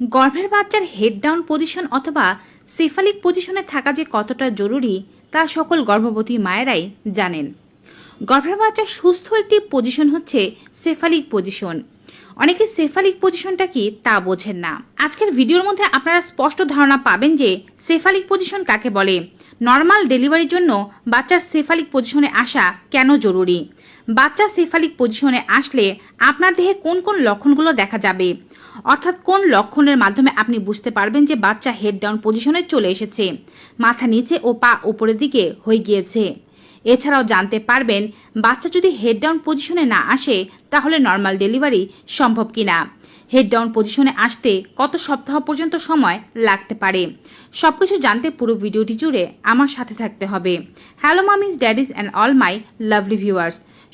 গর্ভের বাচ্চার head down position অথবা সেফালিক পজিশনে থাকা যে কতটা জরুরি, তা সকল গর্ভবতী মায়েরাই জানেন। গর্ভের বাচ্চার সুস্থ একটি পজিশন হচ্ছে সেফালিক পজিশন অনেকে সেফালিক পজিশনটা কি তা বোঝেন না। আজকের ভিডিওর মধ্যে আপনারা স্পষ্ট ধারণা পাবেন যে সেফালিক পজিশন কাকে বলে। নর্মাল ডেলিভারির জন্য বাচ্চার সেফালিক পজিশনে আসা কেন জরুরি? বাচ্চা সেফালিক পজিশনে আসলে আপনার দেহে কোন কোন লক্ষণগুলো দেখা যাবে? অর্থাৎ কোন লক্ষণের মাধ্যমে আপনি বুঝতে পারবেন যে বাচ্চা হেড ডাউন পজিশনে চলে এসেছে? মাথা নিচে ও পা উপরের দিকে হয়ে গিয়েছে। এছাড়াও জানতে পারবেন, বাচ্চা যদি হেড ডাউন পজিশনে না আসে, তাহলে নর্মাল ডেলিভারি সম্ভব কিনা? হেড ডাউন পজিশনে আসতে কত সপ্তাহ পর্যন্ত সময় লাগতে পারে? সবকিছু জানতে পুরো ভিডিওটি জুড়ে আমার সাথে থাকতে হবে। Hello mummies daddies and all my lovely viewers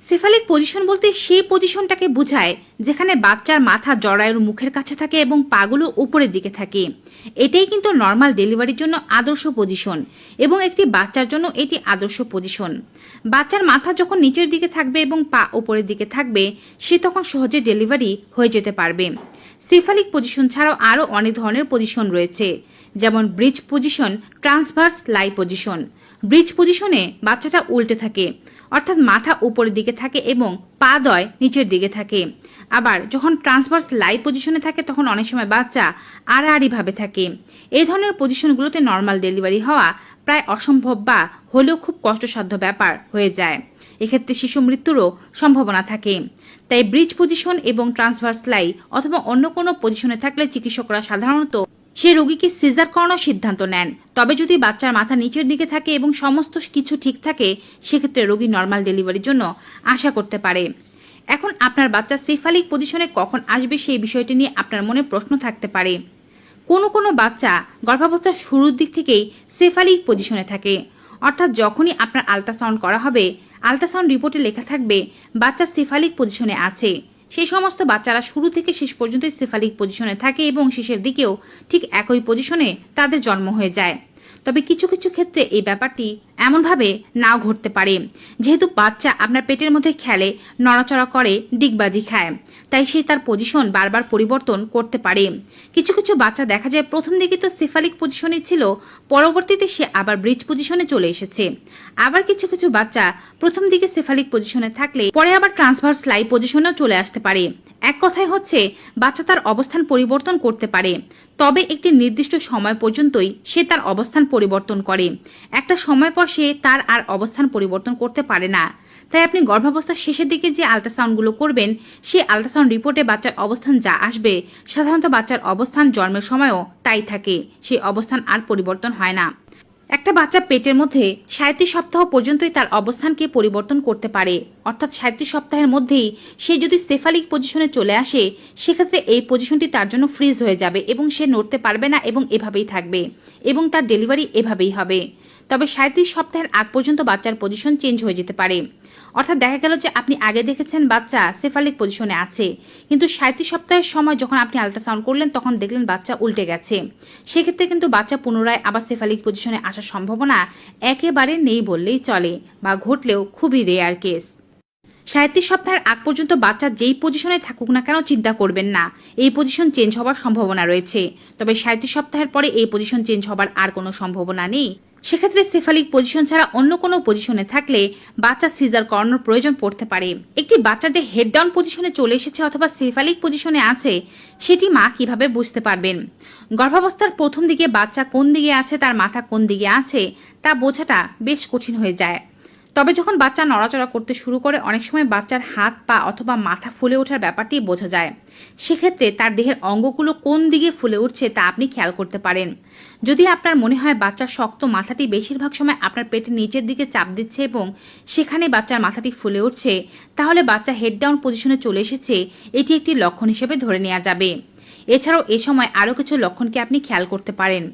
cephalic position বলতে সেই পজিশনটাকে বোঝায় যেখানে বাচ্চার মাথা জরায়ুর মুখের কাছে থাকে এবং পাগুলো উপরের দিকে থাকে। এটাই কিন্তু নর্মাল ডেলিভারির জন্য আদর্শ পজিশন এবং একটি বাচ্চার জন্য এটি আদর্শ পজিশন বাচ্চার মাথা যখন নিচের দিকে থাকবে এবং পা উপরের দিকে থাকবে, সে তখন সহজে ডেলিভারি হয়ে যেতে পারবে। সেফালিক পজিশন ছাড়াও আরও অনেক ধরনের পজিশন রয়েছে, যেমন breech position transverse lie position breech পজিশনে বাচ্চাটা উল্টে থাকে অর্থাৎ মাথা উপরের দিকে থাকে এবং পা দয় নিচের দিকে থাকে। আবার যখন ট্রান্সভার্স লাই পজিশনে থাকে, তখন অনেক সময় বাচ্চা আড়াআড়ি ভাবে থাকে। এই ধরনের পজিশনগুলোতে নর্মাল ডেলিভারি হওয়া প্রায় অসম্ভব বা হলেও খুব কষ্টসাধ্য ব্যাপার হয়ে যায়। এক্ষেত্রে শিশু মৃত্যুরও সম্ভাবনা থাকে। তাই ব্রিজ পজিশন এবং ট্রান্সভার্স লাই অথবা অন্য কোনো পজিশনে থাকলে চিকিৎসকরা সাধারণত সে রোগীকে সিজার করানোর সিদ্ধান্ত নেন। তবে যদি বাচ্চার মাথা নিচের দিকে থাকে এবং সমস্ত কিছু ঠিক থাকে, সেক্ষেত্রে রোগী নর্মাল ডেলিভারির জন্য আশা করতে পারে। এখন আপনার বাচ্চা সেফালিক পজিশনে কখন আসবে সেই বিষয়টি নিয়ে আপনার মনে প্রশ্ন থাকতে পারে। কোনো কোনো বাচ্চা গর্ভাবস্থার শুরুর দিক থেকেই সেফালিক পজিশনে থাকে। অর্থাৎ যখনই আপনার আল্ট্রাসাউন্ড করা হবে আল্ট্রাসাউন্ড রিপোর্টে লেখা থাকবে, বাচ্চা সেফালিক পজিশনে আছে। সেই সমস্ত বাচ্চারা শুরু থেকে শেষ পর্যন্ত সেফালিক পজিশনে থাকে এবং শেষের দিকেও ঠিক একই পজিশনে তাদের জন্ম হয়ে যায়। তবে কিছু কিছু ক্ষেত্রে এই ব্যাপারটি এমনভাবে নাও ঘটতে পারে। যেহেতু বাচ্চা আপনার পেটের মধ্যে খেলে, নড়াচড়া করে, ডিগবাজি খায়। তাই সে তার পজিশন বারবার পরিবর্তন করতে পারে। কিছু কিছু বাচ্চা দেখা যায় প্রথম দিকে তো সেফালিক পজিশনে ছিল, পরবর্তীতে সে আবার ব্রিজ পজিশনে চলে এসেছে। আবার কিছু কিছু বাচ্চা প্রথম দিকে সেফালিক পজিশনে থাকলে, পরে আবার ট্রান্সভার্স লাই পজিশনেও চলে আসতে পারে। এক কথায় হচ্ছে, বাচ্চা তার অবস্থান পরিবর্তন করতে পারে। তবে একটি নির্দিষ্ট সময় পর্যন্তই সে তার অবস্থান পরিবর্তন করে। একটা সময় পর সে তার আর অবস্থান পরিবর্তন করতে পারে না। তাই আপনি গর্ভাবস্থার শেষের দিকে যে আলট্রাসাউন্ডগুলো করবেন সে আল্ট্রাসাউন্ড রিপোর্টে বাচ্চার অবস্থান যা আসবে, সাধারণত বাচ্চার অবস্থান জন্মের সময়ও তাই থাকে, সেই অবস্থান আর পরিবর্তন হয় না। একটা বাচ্চা পেটের মধ্যে সাঁত্রিশ সপ্তাহ পর্যন্তই তার অবস্থানকে পরিবর্তন করতে পারে, অর্থাৎ সাঁত্রিশ সপ্তাহের মধ্যেই সে যদি সেফালিক পজিশনে চলে আসে, সেক্ষেত্রে এই পজিশনটি তার জন্য ফ্রিজ হয়ে যাবে এবং সে নড়তে পারবে না এবং এভাবেই থাকবে, এবং তার ডেলিভারি এভাবেই হবে। তবে সাঁত্রিশ সপ্তাহের আগ পর্যন্ত বাচ্চার পজিশন চেঞ্জ হয়ে যেতে পারে। অর্থাৎ দেখা গেল যে আপনি আগে দেখেছেন বাচ্চা সেফালিক পজিশনে আছে। কিন্তু সাঁত্রিশ সপ্তাহের সময় যখন আপনি আল্ট্রাসাউন্ড করলেন, তখন দেখলেন বাচ্চা উল্টে গেছে। সেক্ষেত্রে কিন্তু বাচ্চা পুনরায় আবার সেফালিক পজিশনে আসার সম্ভাবনা একেবারে নেই বললেই চলে, বা ঘটলেও খুবই রেয়ার কেস সাঁত্রিশ সপ্তাহের আগ পর্যন্ত বাচ্চা যেই পজিশনে থাকুক না কেন চিন্তা করবেন না, এই পজিশন চেঞ্জ হওয়ার সম্ভাবনা রয়েছে। তবে সাঁত্রিশ সপ্তাহের পরে এই পজিশন চেঞ্জ হবার আর কোনো সম্ভাবনা নেই। সেক্ষেত্রে সেফালিক পজিশন ছাড়া অন্য কোনো পজিশনে থাকলে বাচ্চা সিজার করানোর প্রয়োজন পড়তে পারে। একটি বাচ্চা যে হেড ডাউন পজিশনে চলে এসেছে অথবা সেফালিক পজিশনে আছে, সেটি মা কীভাবে বুঝতে পারবেন? গর্ভাবস্থার প্রথম দিকে বাচ্চা কোন দিকে আছে, তার মাথা কোন দিকে আছে, তা বোঝাটা বেশ কঠিন হয়ে যায়। তবে যখন বাচ্চা নড়াচড়া করতে শুরু করে, অনেক সময় বাচ্চার হাত, পা অথবা মাথা ফুলে ওঠার ব্যাপারটি বোঝা যায়। সেক্ষেত্রে তার দেহের অঙ্গগুলো কোন দিকে ফুলে উঠছে তা আপনি খেয়াল করতে পারেন। যদি আপনার মনে হয় বাচ্চার শক্ত মাথাটি বেশিরভাগ সময় আপনার পেটের নিচের দিকে চাপ দিচ্ছে এবং সেখানে বাচ্চার মাথাটি ফুলে উঠছে, তাহলে বাচ্চা হেড ডাউন পজিশনে চলে এসেছে, এটি একটি লক্ষণ হিসেবে ধরে নেওয়া যাবে। এছাড়াও এ সময় আরও কিছু লক্ষণকে আপনি খেয়াল করতে পারেন।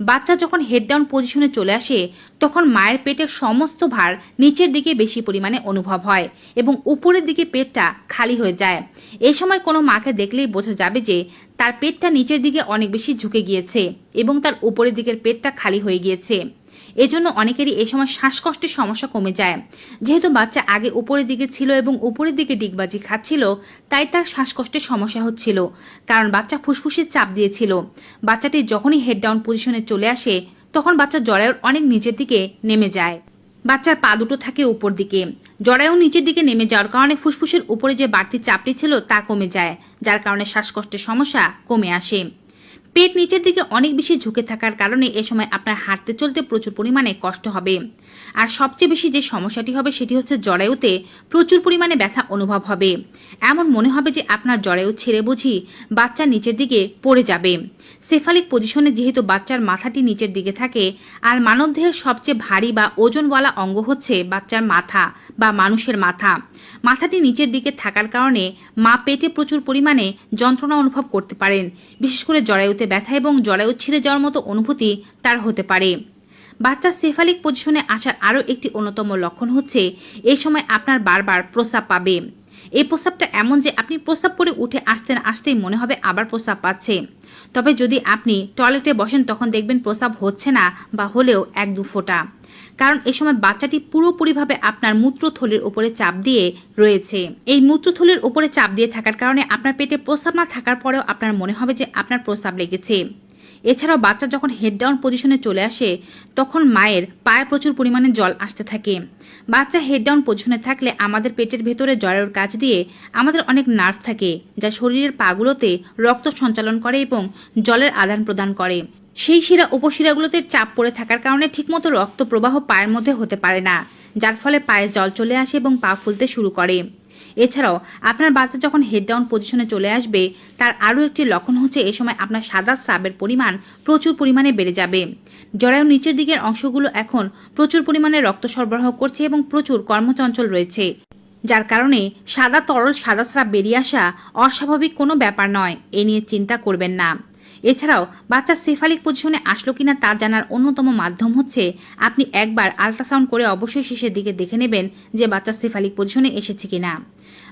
বাচ্চা যখন হেড ডাউন পজিশনে চলে আসে, তখন মায়ের পেটের সমস্ত ভার নিচের দিকে বেশি পরিমাণে অনুভব হয় এবং উপরের দিকে পেটটা খালি হয়ে যায়। এ সময় কোনো মাকে দেখলেই বোঝা যাবে যে তার পেটটা নিচের দিকে অনেক বেশি ঝুঁকে গিয়েছে এবং তার উপরের দিকের পেটটা খালি হয়ে গিয়েছে। এজন্য অনেকেরই এই সময় শ্বাসকষ্টের সমস্যা কমে যায়। যেহেতু বাচ্চা আগে উপরের দিকে ছিল এবং উপরের দিকে ডিগবাজি খাচ্ছিল, তাই তার শ্বাসকষ্টের সমস্যা হচ্ছিল। কারণ বাচ্চা ফুসফুসের চাপ দিয়েছিল। বাচ্চাটি যখনই হেড ডাউন পজিশনে চলে আসে, তখন বাচ্চা জরায়ুর অনেক নিচের দিকে নেমে যায়। বাচ্চার পা দুটো থাকে উপর দিকে। জরায়ু নিচের দিকে নেমে যাওয়ার কারণে ফুসফুসের উপরে যে বাড়তি চাপটি ছিল তা কমে যায়, যার কারণে শ্বাসকষ্টের সমস্যা কমে আসে। পেট নিচের দিকে অনেক বেশি ঝুঁকে থাকার কারণে এ সময় আপনার হাঁটতে চলতে প্রচুর পরিমাণে কষ্ট হবে। আর সবচেয়ে বেশি যে সমস্যাটি হবে সেটি হচ্ছে জরায়ুতে প্রচুর পরিমাণে ব্যথা অনুভব হবে। এমন মনে হবে যে আপনার জরায়ু ছেড়ে বুঝি বাচ্চা নিচের দিকে পড়ে যাবে। সেফালিক পজিশনে যেহেতু বাচ্চার মাথাটি নিচের দিকে থাকে, আর মানবদেহের সবচেয়ে ভারী বা ওজনওয়ালা অঙ্গ হচ্ছে বাচ্চার মাথা বা মানুষের মাথা। মাথাটি নিচের দিকে থাকার কারণে মা পেটে প্রচুর পরিমাণে যন্ত্রণা অনুভব করতে পারেন। বিশেষ করে জরায়ুতে ব্যথা এবং জরায়ু ছিঁড়ে যাওয়ার মতো অনুভূতি তার হতে পারে। বাচ্চা সেফালিক পজিশনে আসার আরও একটি অন্যতম লক্ষণ হচ্ছে, এই সময় আপনার বারবার প্রস্রাব পাবে। এই প্রস্রাবটা এমন যে আপনি প্রস্রাব করে উঠে আসতে না আসতেই মনে হবে আবার প্রস্রাব পাচ্ছে। তবে যদি আপনি টয়লেটে বসেন, তখন দেখবেন প্রস্রাব হচ্ছে না বা হলেও এক দু ফোঁটা। কারণ এই সময় বাচ্চাটি পুরোপুরিভাবে আপনার মূত্রথলির উপরে চাপ দিয়ে রয়েছে। এই মূত্রথলির উপরে চাপ দিয়ে থাকার কারণে আপনার পেটে প্রস্রাব না থাকার পরেও আপনার মনে হবে যে আপনার প্রস্রাব লেগেছে। এছাড়াও বাচ্চা যখন হেড ডাউন পজিশনে চলে আসে, তখন মায়ের পায়ে প্রচুর পরিমাণে জল আসতে থাকে। বাচ্চা হেড ডাউন পজিশনে থাকলে আমাদের পেটের ভেতরে জলের কাজ দিয়ে আমাদের অনেক নার্ভ থাকে, যা শরীরের পাগুলোতে রক্ত সঞ্চালন করে এবং জলের আদান প্রদান করে। সেই শিরা উপশিরাগুলোতে চাপ পড়ে থাকার কারণে ঠিকমতো রক্ত প্রবাহ পায়ের মধ্যে হতে পারে না, যার ফলে পায়ে জল চলে আসে এবং পা ফুলতে শুরু করে। এছাড়াও, আপনার বাচ্চা যখন হেড ডাউন পজিশনে চলে আসবে, তার আরও একটি লক্ষণ হচ্ছে এ সময় আপনার সাদা স্রাবের পরিমাণ প্রচুর পরিমাণে বেড়ে যাবে। জরায়ু নিচের দিকের অংশগুলো এখন প্রচুর পরিমাণে রক্ত সরবরাহ করছে এবং প্রচুর কর্মচঞ্চল রয়েছে, যার কারণে সাদা তরল সাদা স্রাব বেরিয়ে আসা অস্বাভাবিক কোনো ব্যাপার নয়, এ নিয়ে চিন্তা করবেন না। এছাড়াও, বাচ্চা সেফালিক পজিশনে আসলো কিনা তা জানার অন্যতম মাধ্যম হচ্ছে, আপনি একবার আল্ট্রাসাউন্ড করে অবশ্যই শেষের দিকে দেখে নেবেন যে বাচ্চা সেফালিক পজিশনে এসেছে কিনা।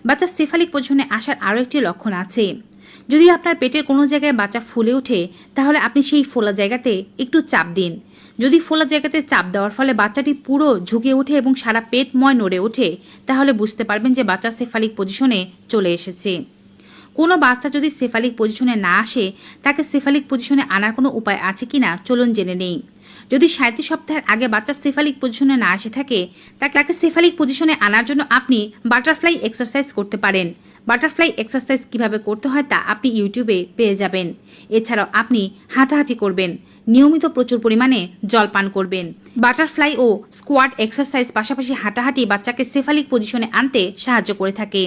বাচ্চা সেফালিক পজিশনে আসার আরও একটি লক্ষণ আছে। যদি আপনার পেটের কোনো জায়গায় বাচ্চা ফুলে ওঠে, তাহলে আপনি সেই ফোলা জায়গাতে একটু চাপ দিন। যদি ফোলা জায়গাতে চাপ দেওয়ার ফলে বাচ্চাটি পুরো ঝুঁকে ওঠে এবং সারা পেটময় নড়ে ওঠে, তাহলে বুঝতে পারবেন যে বাচ্চা সেফালিক পজিশনে চলে এসেছে। কোনো বাচ্চা যদি সেফালিক পজিশনে না আসে, তাকে সেফালিক পজিশনে আনার কোনো উপায় আছে কি না চলুন জেনে নেই। যদি সাঁত্রিশ সপ্তাহের আগে বাচ্চা সেফালিক পজিশনে না আসে থাকে তাকে তাকে সেফালিক পজিশনে আনার জন্য আপনি বাটারফ্লাই এক্সারসাইজ করতে পারেন। বাটারফ্লাই এক্সারসাইজ কীভাবে করতে হয় তা আপনি ইউটিউবে পেয়ে যাবেন। এছাড়াও আপনি হাঁটাহাঁটি করবেন। নিয়মিত প্রচুর পরিমাণে জল পান করবেন। বাটারফ্লাই ও স্কোয়াড এক্সারসাইজ পাশাপাশি হাঁটাহাঁটি বাচ্চাকে সেফালিক পজিশনে আনতে সাহায্য করে থাকে।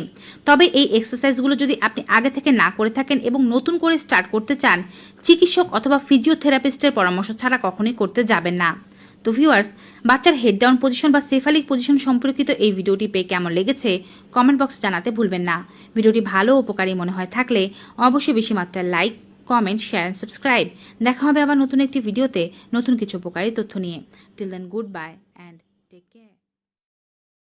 তবে এই এক্সারসাইজগুলো যদি আপনি আগে থেকে না করে থাকেন এবং নতুন করে স্টার্ট করতে চান, চিকিৎসক অথবা ফিজিওথেরাপিস্টের পরামর্শ ছাড়া কখনোই করতে যাবেন না। তো ভিউয়ার্স, বাচ্চার হেড ডাউন পজিশন বা সেফালিক পজিশন সম্পর্কিত এই ভিডিওটি পেয়ে কেমন লেগেছে কমেন্ট বক্স জানাতে ভুলবেন না। ভিডিওটি ভালো উপকারী মনে হয় থাকলে অবশ্যই বেশি মাত্রায় like comment share and subscribe দেখা হবে আবার নতুন একটি ভিডিওতে নতুন কিছু উপকারী তথ্য নিয়ে। Till then good bye